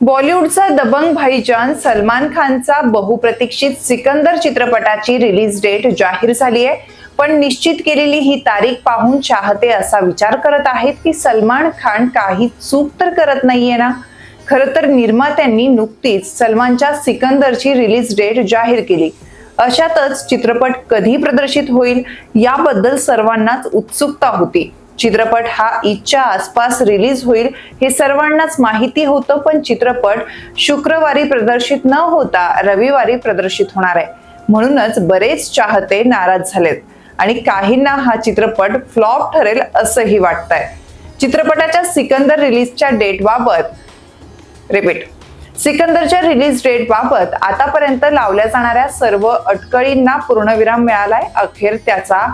बॉलिवूडचा दबंग भाईजान सलमान खानचा बहुप्रतीक्षित सिकंदर चित्रपटाची रिलीज डेट जाहीर झाली आहे. पण निश्चित केलेली ही तारीख पाहून चाहते असा विचार करत आहेत की सलमान खान काही चूक तर करत नाहीये ना? खरं तर निर्मात्यांनी नुकतीच सलमानच्या सिकंदरची रिलीज डेट जाहीर केली. अशातच चित्रपट कधी प्रदर्शित होईल याबद्दल सर्वांनाच उत्सुकता होती. चित्रपट हा ईदच्या आसपास रिलीज होईल हे सर्वांनाच माहिती होतं पण चित्रपट शुक्रवारी प्रदर्शित न होता रविवारी प्रदर्शित होणार आहे. म्हणूनच बरेच चाहते नाराज झालेत आणि काहींना हा चित्रपट फ्लॉप ठरेल असंही वाटतंय. चित्रपटाच्या सिकंदर रिलीजच्या डेट बाबत रिपीट. सिकंदरच्या रिलीज डेट बाबत आतापर्यंत लावल्या जाणाऱ्या सर्व अटकळींना पूर्णविराम मिळालाय अखेर त्याचा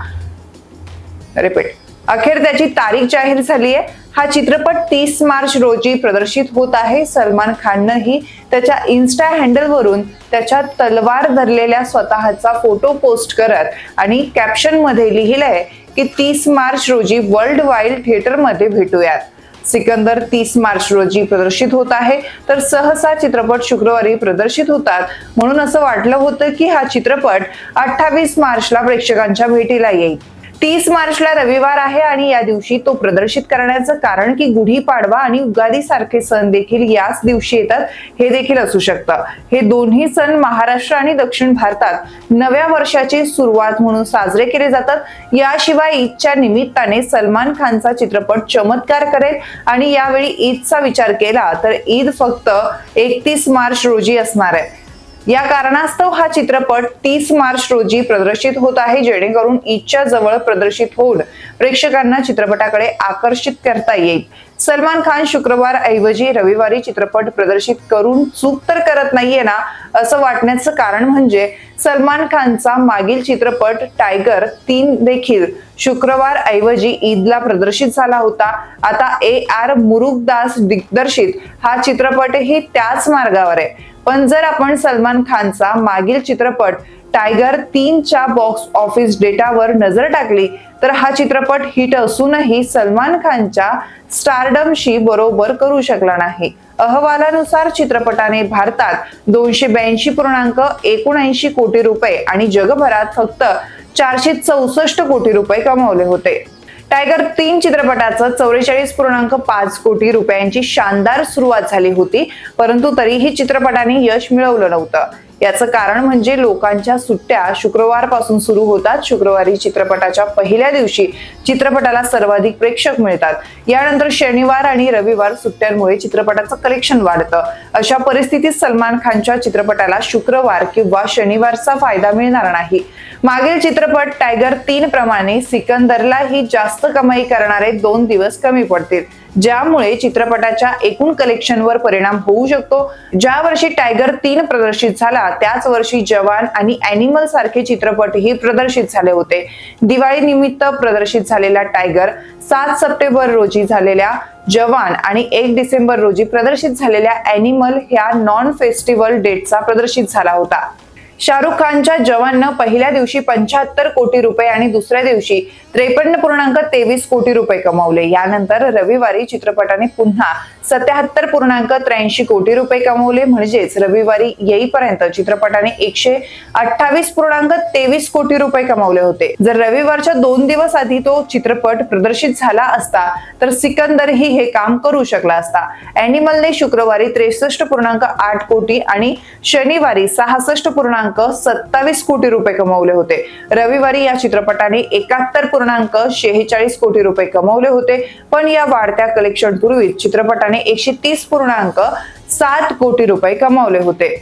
रिपीट. अखेर त्याची तारीख जाहीर झाली आहे. हा चित्रपट तीस मार्च रोजी प्रदर्शित होत आहे. सलमान खाननंही त्याच्या इन्स्टा हँडलवरून त्याच्या तलवार धरलेल्या स्वतःचा फोटो पोस्ट करत आणि कॅप्शनमध्ये लिहिलंय की तीस मार्च रोजी वर्ल्ड वाईड थिएटरमध्ये भेटूयात. सिकंदर तीस मार्च रोजी प्रदर्शित होत आहे. तर सहसा चित्रपट शुक्रवारी प्रदर्शित होतात. म्हणून असं वाटलं होतं की हा चित्रपट अठ्ठावीस मार्चला प्रेक्षकांच्या भेटीला येईल. तीस मार्चला रविवार आहे आणि या दिवशी तो प्रदर्शित करण्याचं कारण की गुढीपाडवा आणि उगादी सारखे सण देखील याच दिवशी येतात. हे देखील असू शकतं. हे दोन्ही सण महाराष्ट्र आणि दक्षिण भारतात नव्या वर्षाची सुरुवात म्हणून साजरे केले जातात. याशिवाय ईदच्या निमित्ताने सलमान खानचा चित्रपट चमत्कार करेल आणि यावेळी ईदचा विचार केला तर ईद फक्त एकतीस मार्च रोजी असणार आहे. या कारणास्तव हा चित्रपट तीस मार्च रोजी प्रदर्शित होत आहे जेणेकरून ईदच्या जवळ प्रदर्शित होऊन प्रेक्षकांना चित्रपटाकडे आकर्षित करता येईल. सलमान खान शुक्रवार ऐवजी रविवारी चित्रपट प्रदर्शित करून चूक तर करत नाहीये ना असं वाटण्याचं कारण म्हणजे सलमान खानचा मागील चित्रपट टायगर तीन देखील शुक्रवार ऐवजी ईदला प्रदर्शित झाला होता. आता ए आर मुरुगदास दिग्दर्शित हा चित्रपटही त्याच मार्गावर आहे. पण जर आपण सलमान खानचा मागील चित्रपट टायगर तीनच्या बॉक्स ऑफिस डेटावर नजर टाकली तर हा चित्रपट हिट असूनही सलमान खानच्या स्टारडमशी बरोबर करू शकला नाही. अहवालानुसार चित्रपटाने भारतात दोनशे ब्याऐंशी पूर्णांक एकोणऐंशी कोटी रुपये आणि जगभरात फक्त चारशे चौसष्ट कोटी रुपये कमावले होते. टायगर तीन चित्रपटाचं चौवेचाळीस पूर्णांक पाच कोटी रुपयांची शानदार सुरुवात झाली होती परंतु तरीही चित्रपटाने यश मिळवलं नव्हतं. याचं कारण म्हणजे लोकांच्या सुट्ट्या शुक्रवारपासून सुरू होतात. शुक्रवारी चित्रपटाच्या पहिल्या दिवशी चित्रपटाला सर्वाधिक प्रेक्षक मिळतात. यानंतर शनिवार आणि रविवार सुट्ट्यांमुळे चित्रपटाचं कलेक्शन वाढतं. अशा परिस्थितीत सलमान खानच्या चित्रपटाला शुक्रवार किंवा शनिवारचा फायदा मिळणार नाही. मागील चित्रपट टायगर तीन प्रमाणे सिकंदरलाही जास्त कमाई करणारे दोन दिवस कमी पडतील. ज्यामुळे चित्रपटाच्या एकूण कलेक्शनवर परिणाम होऊ शकतो. ज्या वर्षी टायगर तीन प्रदर्शित झाला त्याच वर्षी जवान आणि अॅनिमल सारखे चित्रपटही प्रदर्शित झाले होते. दिवाळी निमित्त प्रदर्शित झालेला टायगर सात सप्टेंबर रोजी झालेल्या जवान आणि एक डिसेंबर रोजी प्रदर्शित झालेल्या अॅनिमल ह्या नॉन फेस्टिवल डेटचा प्रदर्शित झाला होता. शाहरुख खानच्या जवाननं पहिल्या दिवशी पंच्याहत्तर कोटी रुपये आणि दुसऱ्या दिवशी त्रेपन्न पूर्णांक तेवीस कोटी रुपये कमावले. यानंतर रविवारी चित्रपटाने पुन्हा सत्याहत्तर पूर्णांक त्र्याऐंशी कोटी रुपये कमवले. म्हणजेच रविवारी येईपर्यंत चित्रपटाने एकशे अठ्ठावीस पूर्णांक तेवीस कोटी रुपये कमावले होते. जर रविवारच्या दोन दिवस आधी तो चित्रपट प्रदर्शित झाला असता तर सिकंदरही हे काम करू शकला असता. अॅनिमलने शुक्रवारी त्रेसष्ट पूर्णांक आठ कोटी आणि शनिवारी सहासष्ट पूर्णांक सत्तावीस कोटी रुपये कमवले होते. रविवारी या चित्रपटाने एकाहत्तर पूर्णांक शेहेचाळीस कोटी रुपये कमवले होते. पण या वाढत्या कलेक्शन पूर्वी चित्रपटाने एकशे तीस पूर्णांक सात कोटी रुपये कमावले होते.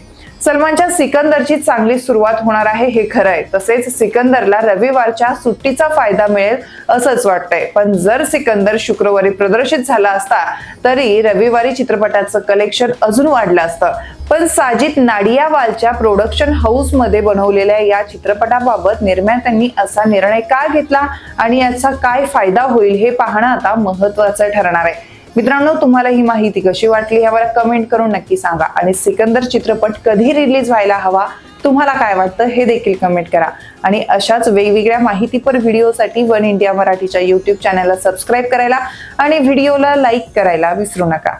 सलमानच्या सिकंदरची चांगली सुरुवात होणार आहे हे खरं आहे तसेच सिकंदरला रविवारच्या सुट्टीचा फायदा मिळेल असंच वाटतंय. पण जर सिकंदर शुक्रवारी प्रदर्शित झाला असता तरी रविवारी चित्रपटाचं कलेक्शन अजून वाढलं असतं. पण साजिद नाडियावालच्या प्रोडक्शन हाऊसमध्ये बनवलेल्या या चित्रपटाबाबत निर्मात्यांनी असा निर्णय का घेतला आणि याचा काय फायदा होईल हे पाहणं आता महत्वाचं ठरणार आहे. मित्रांनो तुम्हाला ही माहिती कशी वाटली यावर कमेंट करून नक्की सांगा. आणि सिकंदर चित्रपट कधी रिलीज व्हायला हवा तुम्हाला काय वाटतं हे देखील कमेंट करा. आणि अशाच वेगवेगळ्या माहितीपर व्हिडिओसाठी वन इंडिया मराठीच्या युट्यूब चॅनलला सबस्क्राईब करायला आणि व्हिडिओला लाईक करायला विसरू नका.